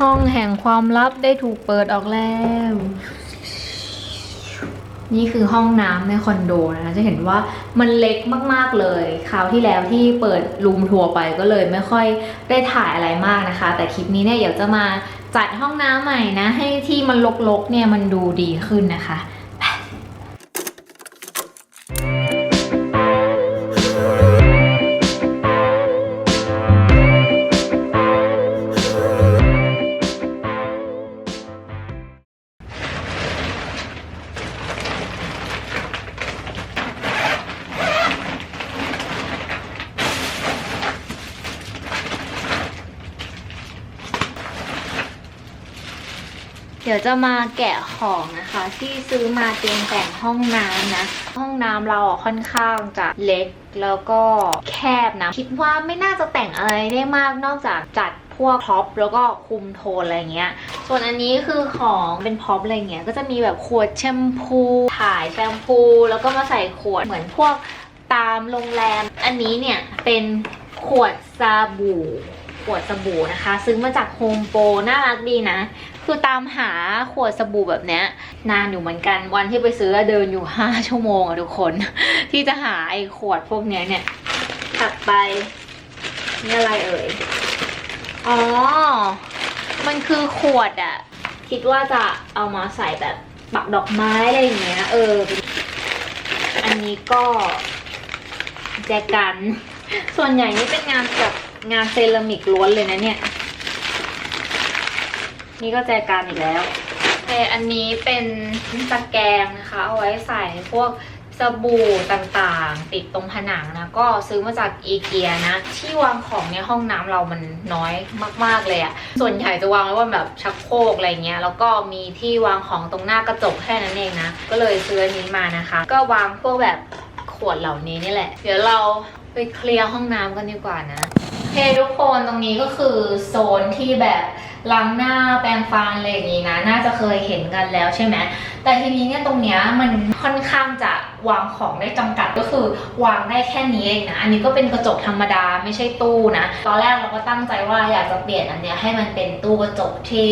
ห้องแห่งความลับได้ถูกเปิดออกแล้ว นี่คือห้องน้ำในคอนโดนะคะจะเห็นว่ามันเล็กมากๆเลยคราวที่แล้วที่เปิดรูมทัวร์ไปก็เลยไม่ค่อยได้ถ่ายอะไรมากนะคะ แต่คลิปนี้เนี่ยเดี๋ยวจะมาจัดห้องน้ำใหม่นะ ให้ที่มันรกๆเนี่ยมันดูดีขึ้นนะคะ จะมาแกะของนะคะ ที่ซื้อมาเตรียมแต่งห้องน้ำนะ ห้องน้ำเราค่อนข้างจะเล็กแล้วก็แคบนะ คิดว่าไม่น่าจะแต่งอะไรได้มากนอกจากจัดพวกพ็อปแล้วก็คุมโทนอะไรเงี้ย ส่วนอันนี้คือของเป็นพ็อปอะไรเงี้ย ก็จะมีแบบขวดแชมพูถ่ายแชมพู แล้วก็มาใส่ขวดเหมือนพวกตามโรงแรม อันนี้เนี่ยเป็นขวดซาบู ขวดสบู่นะคะ ซื้อมาจากโฮมโปรน่ารักดีนะ คือตามหาขวดสบู่แบบเนี้ยนานอยู่เหมือนกันวันที่ไปซื้อเดินอยู่ 5 ชั่วโมงอะทุกคน ที่จะหาไอ้ขวดพวกเนี้ยเนี่ยถัดไปนี่อะไรเอ่ยอ๋อ มันคือขวดอะคิดว่าจะเอามาใส่แบบปักดอกไม้อะไรอย่างเงี้ยเออ อันนี้ก็แจกัน ส่วนใหญ่นี่เป็นงานแบบ งานเซรามิกล้วนเลยนะเนี่ย นี่ก็แจกันอีกแล้วแต่อันนี้เป็นตะแกรงนะคะ เอาไว้ใส่พวกสบู่ต่างๆ ติดตรงผนังนะ ก็ซื้อมาจากอีเกียนะ ที่วางของในห้องน้ำเรามันน้อยมากๆเลยอะส่วนใหญ่จะวางไว้บนแบบชักโครกอะไรเงี้ย แล้วก็มีที่วางของตรงหน้ากระจกแค่นั้นเองนะ ก็เลยซื้ออันนี้มานะคะ ก็วางพวกแบบขวดเหล่านี้นี่แหละ เดี๋ยวเราไปเคลียร์ห้องน้ำกันดีกว่านะ เคทุกคนตรงนี้ก็คือโซนที่แบบ ล้างหน้าแปรงฟันอะไรอย่างนี้นะ น่าจะเคยเห็นกันแล้วใช่ไหมแต่ทีนี้เนี่ยตรงเนี้ยมันค่อนข้างจะวางของได้จำกัดก็คือวางได้แค่นี้เองนะอันนี้ก็เป็นกระจกธรรมดาไม่ใช่ตู้นะตอนแรกเราก็ตั้งใจว่าอยากจะเปลี่ยนอันเนี้ยให้มันเป็นตู้กระจกที่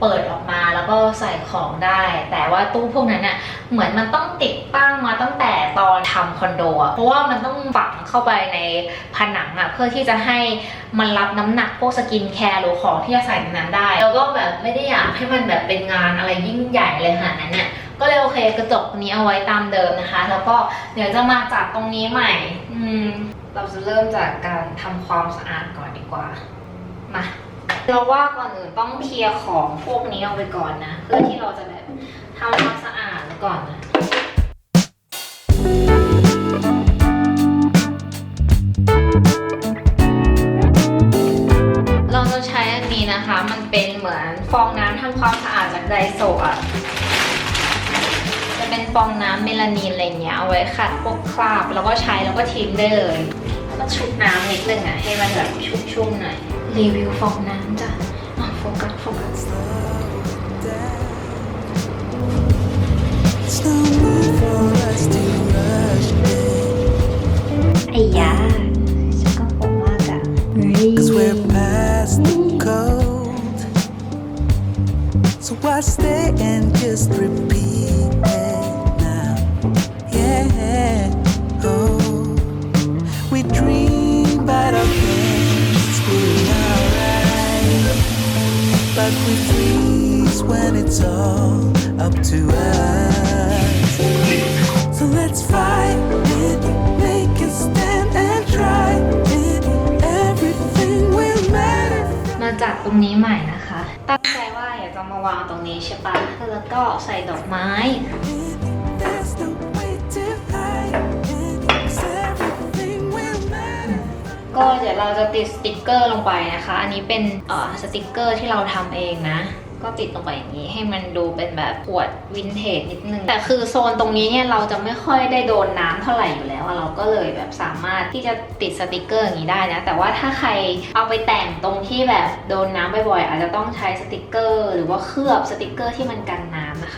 เปิดออกมาแล้วก็ใส่ของได้ แต่ว่าตู้พวกนั้นน่ะเหมือนมันต้องติดตั้งมาตั้งแต่ตอนทำคอนโดเพราะว่ามันต้องฝังเข้าไปในผนังอะเพื่อที่จะให้มันรับน้ำหนักพวกสกินแคร์หรือของที่จะใส่ในนั้นได้แล้วก็แบบไม่ได้อยากให้มันแบบเป็นงานอะไรยิ่งใหญ่เลยขนาดนั้นเนี่ยก็เลยโอเคกระจกนี้เอาไว้ตามเดิมนะคะ แล้วก็เดี๋ยวจะมาจัดตรงนี้ใหม่ อืม เราจะเริ่มจากการทำความสะอาดก่อนดีกว่า มาเราว่าก่อนอื่นต้องเคลียร์ของพวกนี้เอาไปก่อนนะ เพื่อที่เราจะแบบทำความสะอาดก่อนนะเราจะใช้อั นนี้นะคะ มันเป็นเหมือนฟองน้ำทำความสะอาดจากไดโซะจะเป็นฟองน้ำเมลานีนอะไรเงี้ยเอาไว้ขัดพวกคราบ แล้วก็ใช้แล้วก็ทิ้งได้เลยแล้วก็ชุบน้ำนิดนึงอะให้มันแบบชุ่มๆหน่อยรีวิวฟองน้ำจ้ะอะโฟกัสโฟกัส It's no just repeat it now. Yeah. Oh, we dream about our things being alright. But we freeze when it's all up to us. So let's fight it, make a stand and try it. Everything will matter. มาจัดตรงนี้ใหม่นะคะ ตั้งใจ ะ ว่ามาวางตรงนี้ใช่ปะแล้วก็ใส่ดอกไม้ ก็เดี๋ยวเราจะติดสติกเกอร์ลงไปนะคะ อันนี้เป็นสติกเกอร์ที่เราทำเองนะ ก็ติดลงไปอย่างนี้ ให้มันดูเป็นแบบขวดวินเทจนิดนึง แต่คือโซนตรงนี้เนี่ยเราจะไม่ค่อยได้โดนน้ำเท่าไหร่อยู่แล้ว เราก็เลยแบบสามารถที่จะติดสติกเกอร์อย่างนี้ได้นะ แต่ว่าถ้าใครเอาไปแต่งตรงที่แบบโดนน้ำบ่อยๆอาจจะต้องใช้สติกเกอร์ หรือว่าเคลือบสติกเกอร์ที่มันกันน้ำนะคะ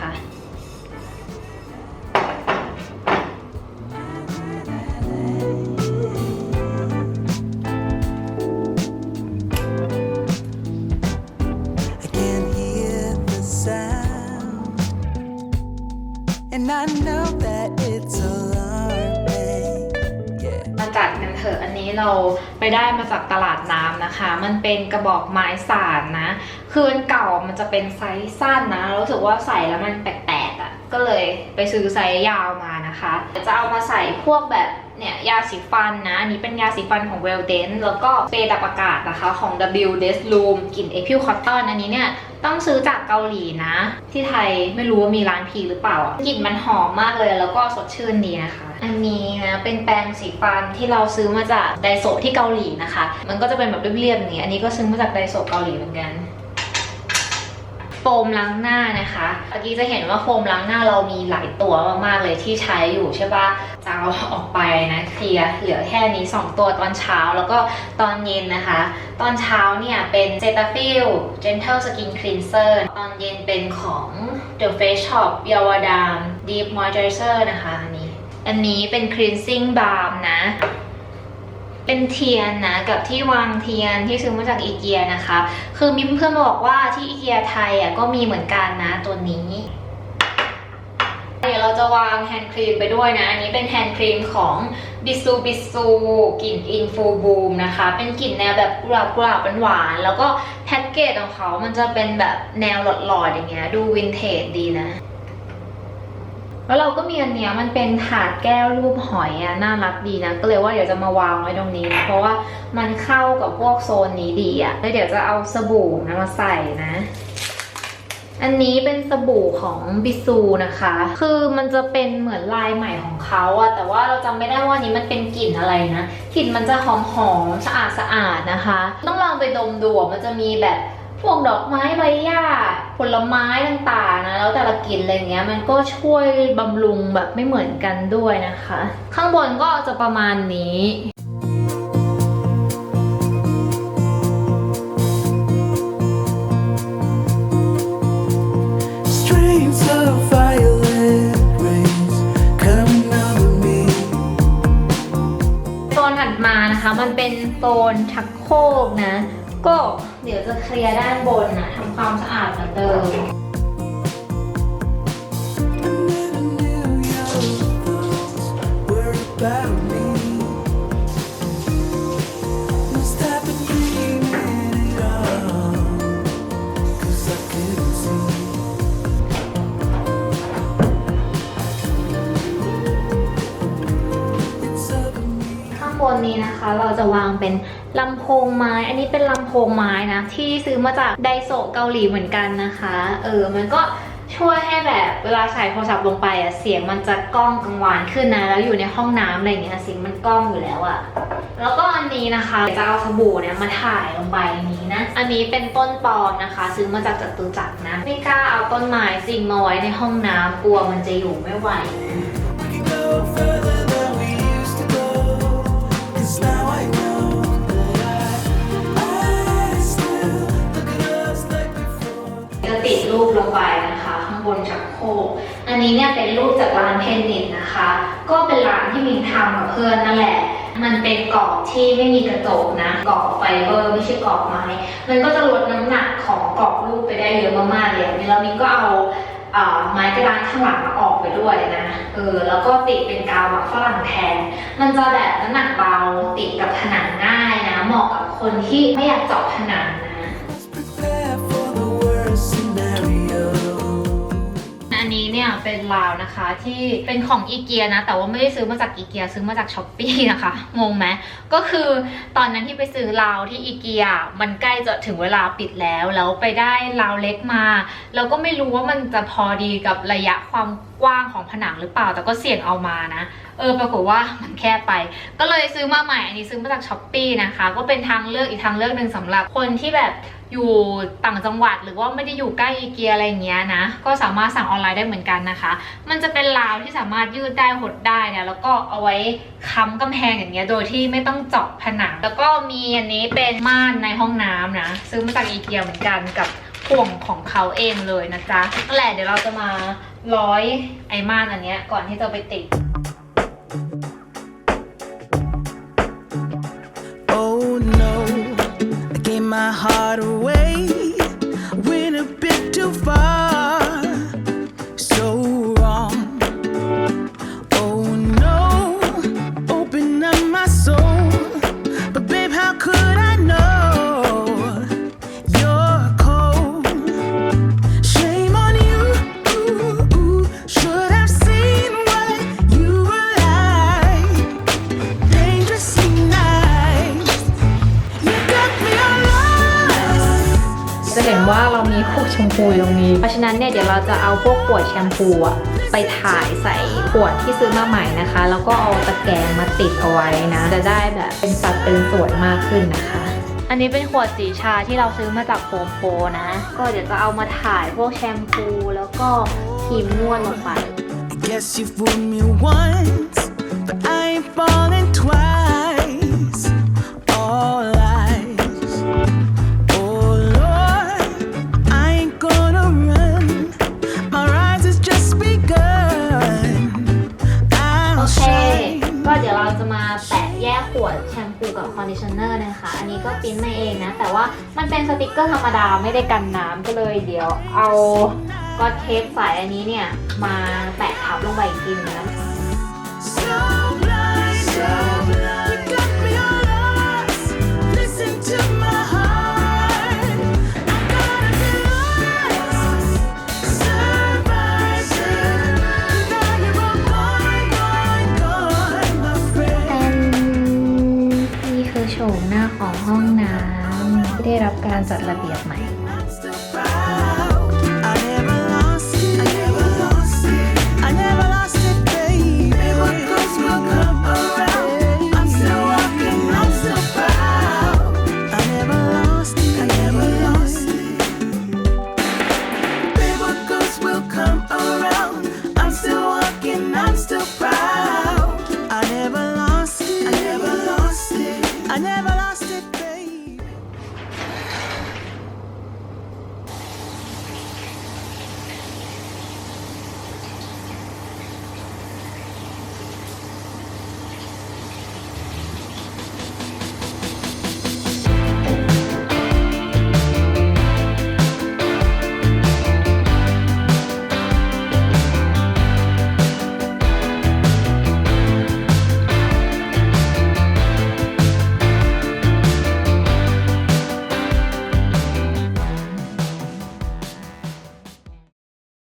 เถอะอันนี้เราไปได้มาจากตลาดน้ำนะคะ มันเป็นกระบอกไม้สานนะ คืออันเก่ามันจะเป็นไซส์สั้นนะรู้สึกว่าใส่แล้วมันแปลกๆอะ่ะ ก็เลยไปซื้อไซส์ยาวมานะคะจะเอามาใส่พวกแบบเนี่ยยาสีฟันนะ อันนี้เป็นยาสีฟันของ Well d e n แล้วก็เปรย์ดับอากาศนะคะของ W d e s l o o m กลิ่น a p i l Cotton อันนี้เนี่ย ต้องซื้อจากเกาหลีนะ ที่ไทยไม่รู้ว่ามีร้านพีหรือเปล่าอะกลิ่นมันหอมมากเลยแล้วก็สดชื่นดีนะคะ อันนี้นะเป็นแปรงสีฟันที่เราซื้อมาจากไดโซะที่เกาหลีนะคะ มันก็จะเป็นแบบเรียบๆอย่างนี้ อันนี้ก็ซื้อมาจากไดโซะเกาหลีเหมือนกัน โฟมล้างหน้านะคะเมื่อกี้จะเห็นว่าโฟมล้างหน้าเรามีหลายตัวมากๆเลยที่ใช้อยู่ใช่ปะจะเอาออกไปนะเคลียเหลือแค่นี้ 2 ตัวตอนเช้าแล้วก็ตอนเย็นนะคะ ตอนเช้าเนี่ยเป็น Cetaphil Gentle Skin Cleanser ตอนเย็นเป็นของ The Face Shop y a w a d a m Deep Moisturizer นะคะอันนี้ อันนี้เป็น Cleansing Balm นะ เป็นเทียนนะกับที่วางเทียนที่ซื้อมาจากอีเกียนะคะ คือมีเพื่อนบอกว่าที่อีเกียไทยอะก็มีเหมือนกันนะตัวนี้เดี๋ยวเราจะวางแฮนด์ครีมไปด้วยนะ อันนี้เป็นแฮนด์ครีมของบิซูบิซูกลิ่นอินฟูบูมนะคะ เป็นกลิ่นแนวแบบกุหลาบกุหลาบหวานแล้วก็แพ็กเกจของเขามันจะเป็นแบบแนวหลอดๆอย่างเงี้ยดูวินเทจดีนะ แล้วเราก็มีอันเนี้ยมันเป็นถาดแก้วรูปหอยอะน่ารักดีนะ ก็เลยว่าเดี๋ยวจะมาวางไว้ตรงนี้นะเพราะว่ามันเข้ากับพวกโซนนี้ดีอะแล้วเดี๋ยวจะเอาสบู่นะมาใส่นะ อันนี้เป็นสบู่ของบิซูนะคะ คือมันจะเป็นเหมือนลายใหม่ของเขาอะแต่ว่าเราจำไม่ได้ว่านี้มันเป็นกลิ่นอะไรนะ กลิ่นมันจะหอมหอมๆสะอาดสะอาดๆนะคะ ต้องลองไปดมดูมันจะมีแบบ พวกดอกไม้ใบหญ้าผลไม้ต่างๆนะแล้วแต่ละกลิ่นอะไรเงี้ยมันก็ช่วยบำรุงแบบไม่เหมือนกันด้วยนะคะ ข้างบนก็จะประมาณนี้ Streams of violet rays coming over me. โซนถัดมานะคะมันเป็นโซนชักโครกนะ ก็เเดี๋ยวจะเคลียร์ด้านบนนะทำความสะอาดเหมือนเดิมนี้นะคะเราจะวางเป็น ลำโพงไม้ อันนี้เป็นลำโพงไม้นะ ที่ซื้อมาจากไดโซเกาหลีเหมือนกันนะคะ เออ มันก็ช่วยให้แบบเวลาใส่โทรศัพท์ลงไปอะเสียงมันจะก้องกังวานขึ้นนะ แล้วอยู่ในห้องน้ำอะไรอย่างเงี้ยเสียงมันก้องอยู่แล้วอะแล้วก็อันนี้นะคะจะเอาสบู่เนี่ยมาถ่ายลงไปนนี้นะ อันนี้เป็นต้นปอมนะคะ ซื้อมาจากจตุจักรนะไม่กล้าเอาต้นไม้จริงมาไว้ในห้องน้ำกลัวมันจะอยู่ไม่ไหว จากร้านเพนนิตนะคะ ก็เป็นร้านที่มินทำกับเพื่อนนั่นแหละ มันเป็นกรอบที่ไม่มีกระจกนะกรอบไฟเบอร์ไม่ใช่กรอบไม้ มันก็จะลดน้ำหนักของกรอบรูปไปได้เยอะมากๆเลยแล้วมินก็เอาอ่าไม้กระดานข้างหลังมาออกไปด้วยนะ เออ แล้วก็ติดเป็นกาวแบบฝรั่งแทน มันจะแบบน้ำหนักเบาติดกับผนังง่ายนะ เหมาะกับคนที่ไม่อยากเจาะผนังนะ นี้เนี่ยเป็นราวนะคะที่เป็นของอีเกียนะ แต่ว่าไม่ได้ซื้อมาจากอีเกียซื้อมาจากช้อปปีนะคะงงไหมก็คือตอนนั้นที่ไปซื้อราวที่อีเกียมันใกล้จะถึงเวลาปิดแล้วแล้วไปได้ราวเล็กมาแล้วก็ไม่รู้ว่ามันจะพอดีกับระยะความกว้างของผนังหรือเปล่า แต่ก็เสี่ยงเอามานะเออปรากฏว่ามันแคบไป ก็เลยซื้อมาใหม่อันนี้ซื้อมาจากช้อปปีนะคะก็เป็นทางเลือกอีกทางเลือกหนึ่งสำหรับคนที่แบบ อยู่ต่างจังหวัดหรือว่าไม่ได้อยู่ใกล้อีเกียอะไรอย่างเงี้ยนะ ก็สามารถสั่งออนไลน์ได้เหมือนกันนะคะ มันจะเป็นราวที่สามารถยืดได้หดได้เนี่ยแล้วก็เอาไว้ค้ำกำแพงอย่างเงี้ยโดยที่ไม่ต้องเจาะผนัง แล้วก็มีอันนี้เป็นม่านในห้องน้ำนะซื้อมาจากอีเกียเหมือนกันกับห่วงของเขาเองเลยนะจ๊ะนั่นแหละเดี๋ยวเราจะมาร้อยไอ้ม่านอันเนี้ยก่อนที่จะไปติด my heart away. Went a bit too far. ว่าเรามีพวกแชมพูอยู่ตรงนี้ เพราะฉะนั้นเนี่ยเดี๋ยวเราจะเอาพวกขวดแชมพูอะไปถ่ายใส่ขวดที่ซื้อมาใหม่นะคะ แล้วก็เอาตะแกรงมาติดเอาไว้นะ จะได้แบบเป็นสัดเป็นส่วนมากขึ้นนะคะ อันนี้เป็นขวดสีชาที่เราซื้อมาจากโฟมโฟนะ ก็เดี๋ยวจะเอามาถ่ายพวกแชมพูแล้วก็ครีมนวดลงไป Guess you fooled me once, but I ain't falling twice. เนอร์นะคะ อันนี้ก็ปิ้นมาเองนะ แต่ว่ามันเป็นสติกเกอร์ธรรมดาไม่ได้กันน้ำก็เลยเดี๋ยวเอาก็เทปใสอันนี้เนี่ย มาแปะทับลงไปอีกทีนึงนะ ได้รับการจัดระเบียบใหม่